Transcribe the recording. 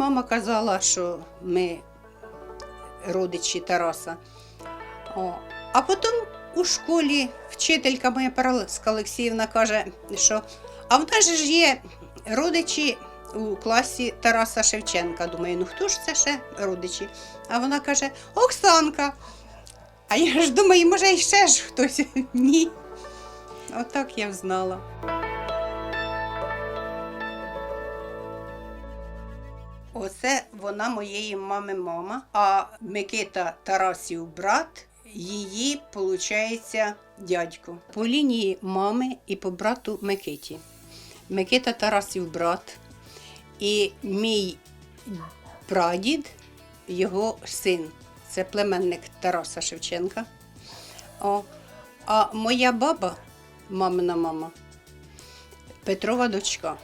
мама казала, що ми родичі Тараса. О. А потім у школі вчителька моя Параска Олексіївна каже, що а в нас ж є родичі у класі Тараса Шевченка. Думаю, ну хто ж це ще родичі? А вона каже: Оксанка. А я ж думаю, може, ще ж хтось. Ні. Отак я взнала. Оце вона моєї мами мама, а Микита Тарасів брат, її, виходить, дядько. По лінії мами і по брату Микиті. Микита Тарасів брат, і мій прадід, його син. Це племенник Тараса Шевченка. О, а моя баба, мамина мама, Петрова дочка.